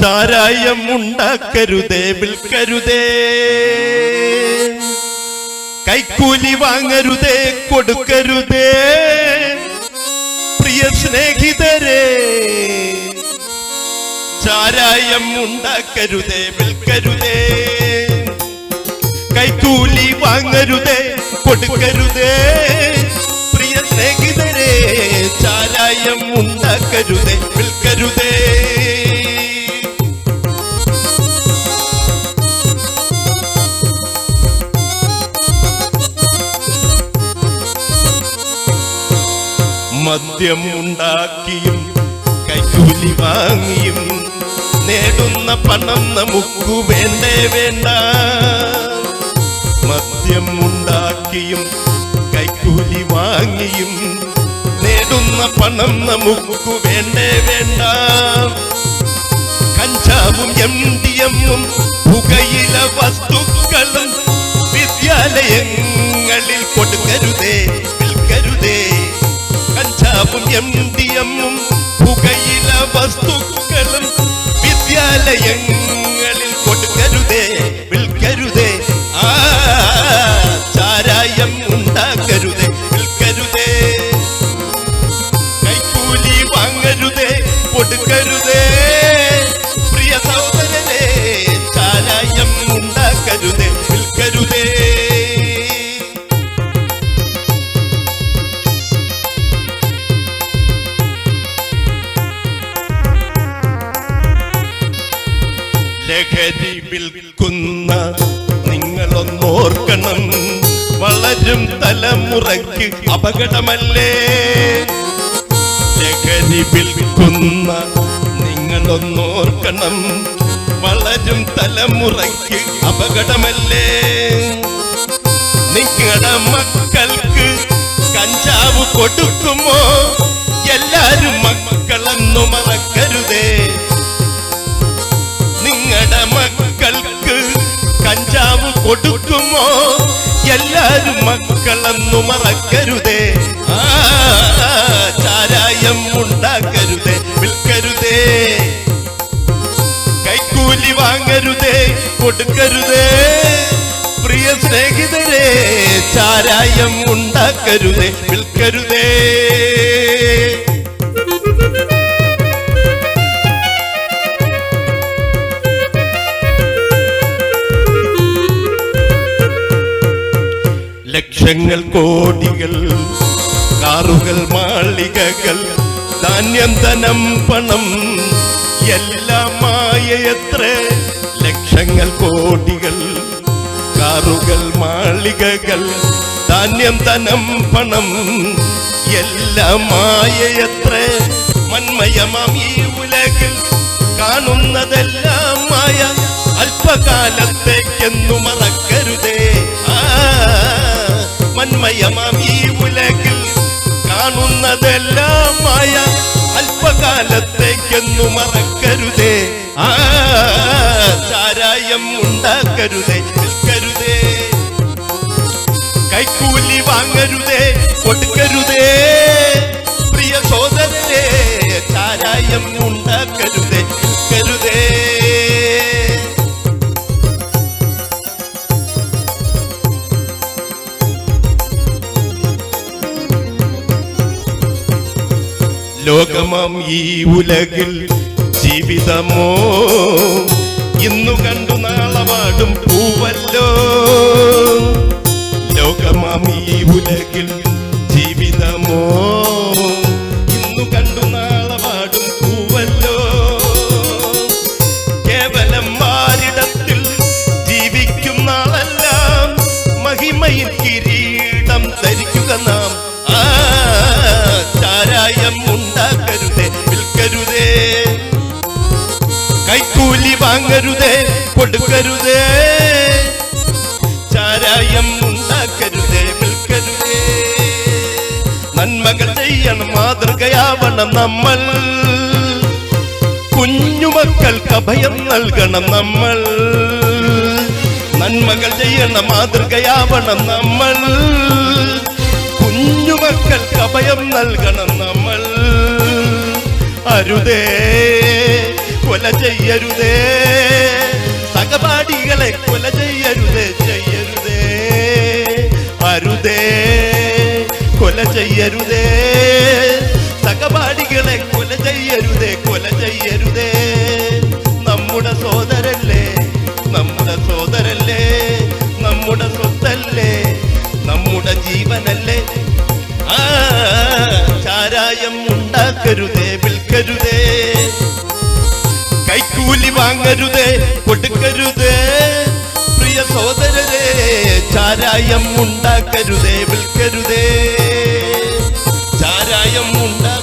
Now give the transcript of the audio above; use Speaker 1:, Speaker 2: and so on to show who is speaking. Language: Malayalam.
Speaker 1: ചാരായം ഉണ്ടാക്കരുതേ വിൽക്കരുതേ. കൈക്കൂലി വാങ്ങരുതേ കൊടുക്കരുതേ. പ്രിയ സ്നേഹിതരെ ചാരായം ഉണ്ടാക്കരുതേ വിൽക്കരുതേ. കൈക്കൂലി വാങ്ങരുതേ മദ്യം ഉണ്ടാക്കിയും കൈക്കൂലി വാങ്ങിയും നേടുന്ന പണം നമുക്ക് വേണ്ടേ വേണ്ട. മദ്യം ഉണ്ടാക്കിയും കൈക്കൂലി വാങ്ങിയും നേടുന്ന പണം നമുക്ക് വേണ്ടേ വേണ്ട. കഞ്ചാവും എം ഡി എമ്മും പുകയില വസ്തുക്കളും വിദ്യാലയങ്ങളിൽ കഞ്ചാവും എം ഡി എമ്മും പുകയില വസ്തുക്കളും വിദ്യാലയങ്ങളിൽ കൊടുക്കരുതേ വിൽക്കരുതേ. ചാരായം ഉണ്ടാക്കരുതേ വിൽക്കരുതേ. കൈക്കൂലി വാങ്ങരുതേ കൊടുക്കരുതേ. ലഹരി വിൽക്കുന്ന നിങ്ങളൊന്നോർക്കണം. വളരും തലമുറയ്ക്ക് അപകടമല്ലേ? ലഹരി വിൽക്കുന്ന നിങ്ങളൊന്നോർക്കണം. വളരും തലമുറയ്ക്ക് അപകടമല്ലേ? നിങ്ങളുടെ മക്കൾക്ക് കഞ്ചാവ് കൊടുക്കുമോ? എല്ലാരും മക്കളെന്നു മറക്കരുതേ എല്ലാരും മക്കളെന്നു മറക്കരുതേ. ചാരായം ഉണ്ടാക്കരുതേ വിൽക്കരുതേ. കൈക്കൂലി വാങ്ങരുതേ കൊടുക്കരുതേ. പ്രിയ സ്നേഹിതരെ ചാരായം ഉണ്ടാക്കരുതേ വിൽക്കരുതേ. ലക്ഷങ്ങൾ കോടികൾ കാറുകൾ മാളികകൾ ധാന്യം ധനം പണം എല്ലാമായ എത്ര ലക്ഷങ്ങൾ കോടികൾ കാറുകൾ മാളികകൾ ധാന്യം ധനം പണം എല്ലാമായ എത്ര മന്മയമാം ഈ ഉലകിൽ കാണുന്നതെല്ലാം മായ അല്പകാലത്തേക്കെന്നു മറക്കരുതേ. ആ മന്മയമാം ഈ ഉലകിൽ കാണുന്നതെല്ലാം മായ അല്പകാലത്തേക്കെന്നു മറക്കരുതേ. ആ ചാരായം ഉണ്ടാക്കരുതേ വിൽക്കരുതേ കൈക്കൂലി വാങ്ങരുതേ കൊടുക്കരുതേ. ലോകമാം ഈ ഉലകിൽ ജീവിതമോ? ഇന്നു കണ്ടു നാളവാടും പൂവല്ലോ. ലോകമാം ഈ ഉലകിൽ കൊടുക്കരുതേ ചാരായം ഉണ്ടാക്കരുതേ വിൽക്കരുതേ നന്മകൾ ചെയ്യണം മാതൃകയാവണം നമ്മൾ. കുഞ്ഞുമക്കൾക്ക് അഭയം നൽകണം നമ്മൾ. നന്മകൾ ചെയ്യണം മാതൃകയാവണം നമ്മൾ. കുഞ്ഞുമക്കൾക്ക് അഭയം നൽകണം നമ്മൾ. അരുതേ കൊല ചെയ്യരുതേ. സഹപാഠികളെ കൊല ചെയ്യരുതേ ചെയ്യരുതേ. അരുതേ കൊല ചെയ്യരുതേ. സഹപാഠികളെ കൊല ചെയ്യരുതേ കൊല ചെയ്യരുതേ. നമ്മുടെ സോദരല്ലേ നമ്മുടെ സോദരല്ലേ നമ്മുടെ സ്വത്തല്ലേ നമ്മുടെ ജീവനല്ലേ. ചാരായം ഉണ്ടാക്കരുതേ വിൽക്കരുതേ. കൂലി വാങ്ങരുതേ കൊടുക്കരുതേ. പ്രിയ സഹോദരരെ ചാരായം ഉണ്ടാക്കരുതേ വിൽക്കരുതേ. ചാരായം ഉണ്ടാ